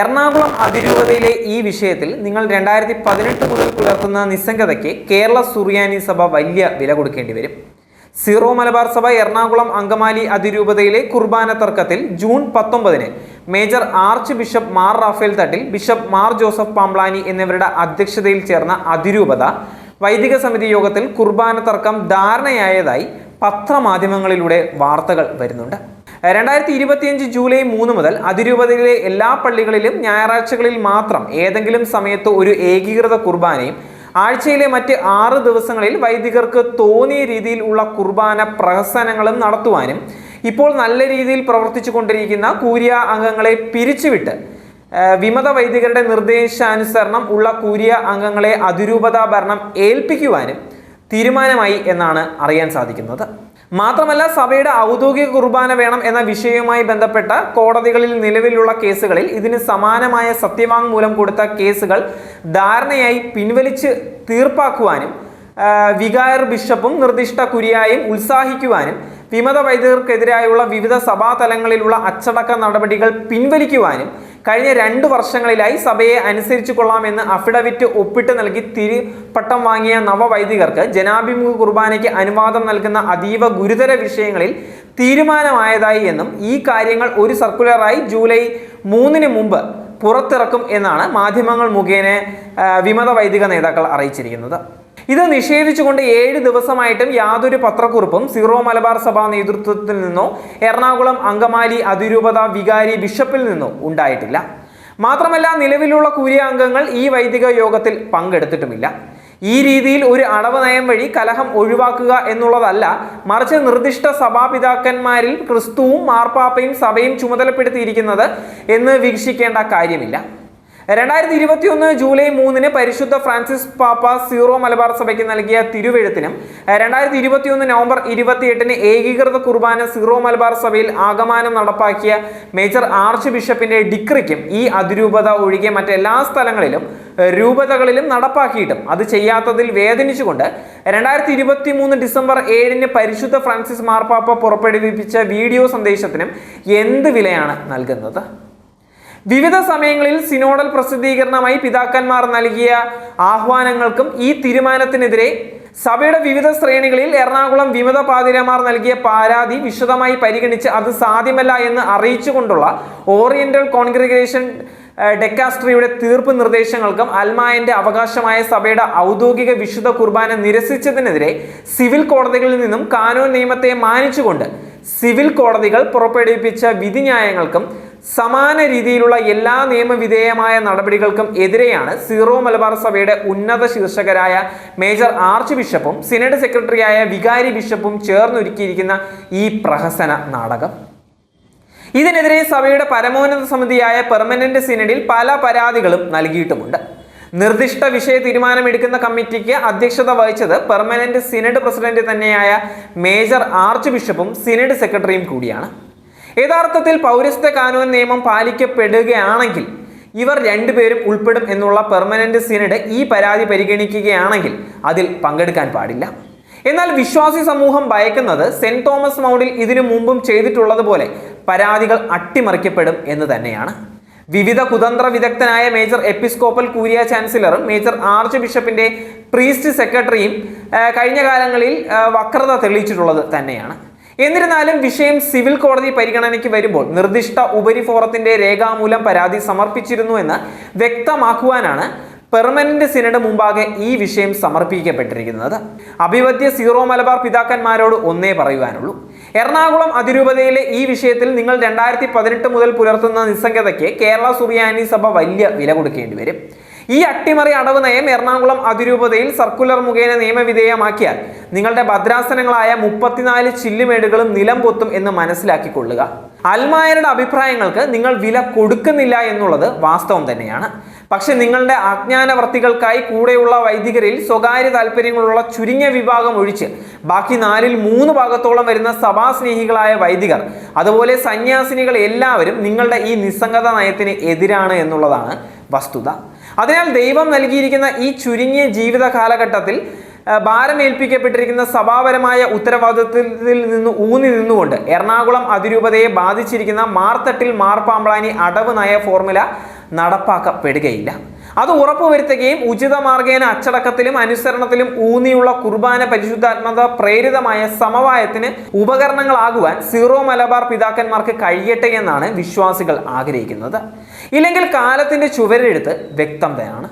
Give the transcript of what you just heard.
എറണാകുളം അതിരൂപതയിലെ ഈ വിഷയത്തിൽ നിങ്ങൾ രണ്ടായിരത്തി പതിനെട്ട് മുതൽ പുലർത്തുന്ന നിസ്സംഗതയ്ക്ക് കേരള സുറിയാനി സഭ വലിയ വില കൊടുക്കേണ്ടി വരും. സീറോ മലബാർ സഭ എറണാകുളം അങ്കമാലി അതിരൂപതയിലെ കുർബാന തർക്കത്തിൽ ജൂൺ പത്തൊമ്പതിന് major archbishop Mar Raphael Thattil bishop Mar Joseph Pamplany എന്നിവരുടെ അധ്യക്ഷതയിൽ ചേർന്ന അതിരൂപത വൈദിക സമിതി യോഗത്തിൽ കുർബാന തർക്കം ധാരണയായതായി പത്രമാധ്യമങ്ങളിലൂടെ വാർത്തകൾ വരുന്നുണ്ട്. രണ്ടായിരത്തി ഇരുപത്തിയഞ്ച് ജൂലൈ മൂന്ന് മുതൽ അതിരൂപതയിലെ എല്ലാ പള്ളികളിലും ഞായറാഴ്ചകളിൽ മാത്രം ഏതെങ്കിലും സമയത്ത് ഒരു ഏകീകൃത കുർബാനയും ആഴ്ചയിലെ മറ്റ് ആറ് ദിവസങ്ങളിൽ വൈദികർക്ക് തോന്നിയ രീതിയിൽ ഉള്ള കുർബാന പ്രഹസനങ്ങളും നടത്തുവാനും ഇപ്പോൾ നല്ല രീതിയിൽ പ്രവർത്തിച്ചു കൊണ്ടിരിക്കുന്ന കൂരിയ അംഗങ്ങളെ പിരിച്ചുവിട്ട് വിമത വൈദികരുടെ നിർദ്ദേശാനുസരണം ഉള്ള കൂരിയ അംഗങ്ങളെ അതിരൂപതാ ഭരണം ഏൽപ്പിക്കുവാനും തീരുമാനമായി എന്നാണ് അറിയാൻ സാധിക്കുന്നത്. മാത്രമല്ല സഭയുടെ ഔദ്യോഗിക കുർബാന വേണം എന്ന വിഷയവുമായി ബന്ധപ്പെട്ട കോടതികളിൽ നിലവിലുള്ള കേസുകളിൽ ഇതിന് സമാനമായ സത്യവാങ്മൂലം കൊടുത്ത കേസുകൾ ധാരണയായി പിൻവലിച്ച് തീർപ്പാക്കുവാനും വികായർ ബിഷപ്പും നിർദ്ദിഷ്ട കുരിയായും ഉത്സാഹിക്കുവാനും വിമത വൈദികർക്കെതിരായുള്ള വിവിധ സഭാതലങ്ങളിലുള്ള അച്ചടക്ക നടപടികൾ പിൻവലിക്കുവാനും കഴിഞ്ഞ രണ്ട് വർഷങ്ങളിലായി സഭയെ അനുസരിച്ചു കൊള്ളാമെന്ന് അഫിഡവിറ്റ് ഒപ്പിട്ട് നൽകി തിരുപ്പട്ടം വാങ്ങിയ നവവൈദികർക്ക് ജനാഭിമുഖ കുർബാനയ്ക്ക് അനുവാദം നൽകുന്ന അതീവ ഗുരുതര വിഷയങ്ങളിൽ തീരുമാനമായതായി എന്നും ഈ കാര്യങ്ങൾ ഒരു സർക്കുലറായി ജൂലൈ മൂന്നിന് മുമ്പ് പുറത്തിറക്കും എന്നാണ് മാധ്യമങ്ങൾ മുഖേന വിമത വൈദിക നേതാക്കൾ അറിയിച്ചിരിക്കുന്നത്. ഇത് നിഷേധിച്ചുകൊണ്ട് ഏഴ് ദിവസമായിട്ടും യാതൊരു പത്രക്കുറിപ്പും സീറോ മലബാർ സഭാ നേതൃത്വത്തിൽ നിന്നോ എറണാകുളം അങ്കമാലി അതിരൂപത വികാരി ബിഷപ്പിൽ നിന്നോ ഉണ്ടായിട്ടില്ല. മാത്രമല്ല നിലവിലുള്ള കൂലിയ അംഗങ്ങൾ ഈ വൈദിക യോഗത്തിൽ പങ്കെടുത്തിട്ടുമില്ല. ഈ രീതിയിൽ ഒരു അടവ് നയം വഴി കലഹം ഒഴിവാക്കുക എന്നുള്ളതല്ല മറിച്ച് നിർദ്ദിഷ്ട സഭാപിതാക്കന്മാരിൽ ക്രിസ്തുവും മാർപ്പാപ്പയും സഭയും ചുമതലപ്പെടുത്തിയിരിക്കുന്നത് എന്ന് വീക്ഷിക്കേണ്ട കാര്യമില്ല. രണ്ടായിരത്തി ഇരുപത്തി ഒന്ന് ജൂലൈ മൂന്നിന് പരിശുദ്ധ ഫ്രാൻസിസ് പാപ്പ സീറോ മലബാർ സഭയ്ക്ക് നൽകിയ തിരുവെഴുത്തിനും രണ്ടായിരത്തി ഇരുപത്തി ഒന്ന് നവംബർ ഇരുപത്തിയെട്ടിന് ഏകീകൃത കുർബാന സീറോ മലബാർ സഭയിൽ ആഗമാനം നടപ്പാക്കിയ മേജർ ആർച്ച് ബിഷപ്പിന്റെ ഡിക്രിക്കും ഈ അതിരൂപത ഒഴികെ മറ്റെല്ലാ സ്ഥലങ്ങളിലും രൂപതകളിലും നടപ്പാക്കിയിട്ടും അത് ചെയ്യാത്തതിൽ വേദനിച്ചുകൊണ്ട് രണ്ടായിരത്തി ഇരുപത്തി മൂന്ന് ഡിസംബർ ഏഴിന് പരിശുദ്ധ ഫ്രാൻസിസ് മാർപ്പാപ്പ പുറപ്പെടുവിപ്പിച്ച വീഡിയോ സന്ദേശത്തിനും എന്ത് വിലയാണ് നൽകുന്നത്? വിവിധ സമയങ്ങളിൽ സിനോഡൽ പ്രസിദ്ധീകരണമായി പിതാക്കന്മാർ നൽകിയ ആഹ്വാനങ്ങൾക്കും ഈ തീരുമാനത്തിനെതിരെ സഭയുടെ വിവിധ ശ്രേണികളിൽ എറണാകുളം വിമത പാതിരമാർ നൽകിയ പരാതി വിശദമായി പരിഗണിച്ച് അത് സാധ്യമല്ല എന്ന് അറിയിച്ചുകൊണ്ടുള്ള ഓറിയന്റൽ കോൺഗ്രിഗേഷൻ ഡെക്കാസ്ട്രിയുടെ തീർപ്പ് നിർദ്ദേശങ്ങൾക്കും അൽമായന്റെ അവകാശമായ സഭയുടെ ഔദ്യോഗിക വിശുദ്ധ കുർബാന നിരസിച്ചതിനെതിരെ സിവിൽ കോടതികളിൽ നിന്നും കാനൂൻ നിയമത്തെ മാനിച്ചുകൊണ്ട് സിവിൽ കോടതികൾ പുറപ്പെടുവിപ്പിച്ച വിധിന്യായങ്ങൾക്കും സമാന രീതിയിലുള്ള എല്ലാ നിയമവിധേയമായ നടപടികൾക്കും എതിരെയാണ് സീറോ മലബാർ സഭയുടെ ഉന്നത ശീർഷകരായ മേജർ ആർച്ച് ബിഷപ്പും സിനഡ് സെക്രട്ടറിയായ വികാരി ബിഷപ്പും ചേർന്നൊരുക്കിയിരിക്കുന്ന ഈ പ്രഹസന നാടകം. ഇതിനെതിരെ സഭയുടെ പരമോന്നത സമിതിയായ പെർമനന്റ് സിനഡിൽ പല പരാതികളും നൽകിയിട്ടുമുണ്ട്. നിർദ്ദിഷ്ട വിഷയ തീരുമാനമെടുക്കുന്ന കമ്മിറ്റിക്ക് അധ്യക്ഷത വഹിച്ചത് പെർമനന്റ് സിനഡ് പ്രസിഡന്റ് തന്നെയായ മേജർ ആർച്ച് ബിഷപ്പും സിനഡ് സെക്രട്ടറിയും കൂടിയാണ്. യഥാർത്ഥത്തിൽ പൗരസ്ത്യ കാനൂൻ നിയമം പാലിക്കപ്പെടുകയാണെങ്കിൽ ഇവർ രണ്ടുപേരും ഉൾപ്പെടും എന്നുള്ള പെർമനന്റ് സിനഡ് ഈ പരാതി പരിഗണിക്കുകയാണെങ്കിൽ അതിൽ പങ്കെടുക്കാൻ പാടില്ല. എന്നാൽ വിശ്വാസി സമൂഹം ഭയക്കുന്നത് സെന്റ് തോമസ് മൗണ്ടിൽ ഇതിനു മുമ്പും ചെയ്തിട്ടുള്ളതുപോലെ പരാതികൾ അട്ടിമറിക്കപ്പെടും എന്ന് തന്നെയാണ്. വിവിധ കുതന്ത്ര വിദഗ്ധനായ മേജർ എപ്പിസ്കോപ്പൽ കൂരിയ ചാൻസലറും മേജർ ആർച്ച് ബിഷപ്പിന്റെ പ്രീസ്റ്റ് സെക്രട്ടറിയും കഴിഞ്ഞ കാലങ്ങളിൽ വക്രത തെളിയിച്ചിട്ടുള്ളത് തന്നെയാണ്. എന്നിരുന്നാലും വിഷയം സിവിൽ കോടതി പരിഗണനയ്ക്ക് വരുമ്പോൾ നിർദ്ദിഷ്ട ഉപരി ഫോറത്തിന്റെ രേഖാമൂലം പരാതി സമർപ്പിച്ചിരുന്നു എന്ന് വ്യക്തമാക്കുവാനാണ് പെർമനന്റ് സിനഡ് മുമ്പാകെ ഈ വിഷയം സമർപ്പിക്കപ്പെട്ടിരിക്കുന്നത്. അഭിവദ്യ സീറോ മലബാർ പിതാക്കന്മാരോട് ഒന്നേ പറയുവാനുള്ളൂ. എറണാകുളം അതിരൂപതയിലെ ഈ വിഷയത്തിൽ നിങ്ങൾ രണ്ടായിരത്തി പതിനെട്ട് മുതൽ പുലർത്തുന്ന നിസ്സംഗതയ്ക്ക് കേരള സുറിയാനി സഭ വലിയ വില കൊടുക്കേണ്ടി വരും. ഈ അട്ടിമറി അടവ് നയം എറണാകുളം അതിരൂപതയിൽ സർക്കുലർ മുഖേന നിയമവിധേയമാക്കിയാൽ നിങ്ങളുടെ ഭദ്രാസനങ്ങളായ മുപ്പത്തിനാല് ചില്ലുമേടുകളും നിലം പൊത്തും എന്ന് മനസ്സിലാക്കിക്കൊള്ളുക. അൽമായരുടെ അഭിപ്രായങ്ങൾക്ക് നിങ്ങൾ വില കൊടുക്കുന്നില്ല എന്നുള്ളത് വാസ്തവം തന്നെയാണ്. പക്ഷെ നിങ്ങളുടെ അജ്ഞാനവർത്തികൾക്കായി കൂടെയുള്ള വൈദികരിൽ സ്വകാര്യ താല്പര്യങ്ങളുള്ള ചുരുങ്ങിയ വിഭാഗം ഒഴിച്ച് ബാക്കി നാലിൽ മൂന്ന് ഭാഗത്തോളം വരുന്ന സഭാസ്നേഹികളായ വൈദികർ അതുപോലെ സന്യാസിനികൾ എല്ലാവരും നിങ്ങളുടെ ഈ നിസ്സംഗത നയത്തിന് എതിരാണ് എന്നുള്ളതാണ് വസ്തുത. അതിനാൽ ദൈവം നൽകിയിരിക്കുന്ന ഈ ചുരുങ്ങിയ ജീവിത കാലഘട്ടത്തിൽ ഭാരമേൽപ്പിക്കപ്പെട്ടിരിക്കുന്ന സഭാപരമായ ഉത്തരവാദിത്വത്തിൽ നിന്ന് ഊന്നി നിന്നുകൊണ്ട് എറണാകുളം അതിരൂപതയെ ബാധിച്ചിരിക്കുന്ന മാർത്തട്ടിൽ മാർപ്പാമ്പ്ളാനി അടവ് നയ ഫോർമുല നടപ്പാക്കപ്പെടുകയില്ല. അത് ഉറപ്പുവരുത്തുകയും ഉചിത മാർഗേന അച്ചടക്കത്തിലും അനുസരണത്തിലും ഊന്നിയുള്ള കുർബാന പരിശുദ്ധാത്മത പ്രേരിതമായ സമവായത്തിന് ഉപകരണങ്ങളാകുവാൻ സീറോ മലബാർ പിതാക്കന്മാർക്ക് കഴിയട്ടെ എന്നാണ് വിശ്വാസികൾ ആഗ്രഹിക്കുന്നത്. ഇല്ലെങ്കിൽ കാലത്തിന്റെ ചുവരെഴുത്ത് വ്യക്തം തന്നെയാണ്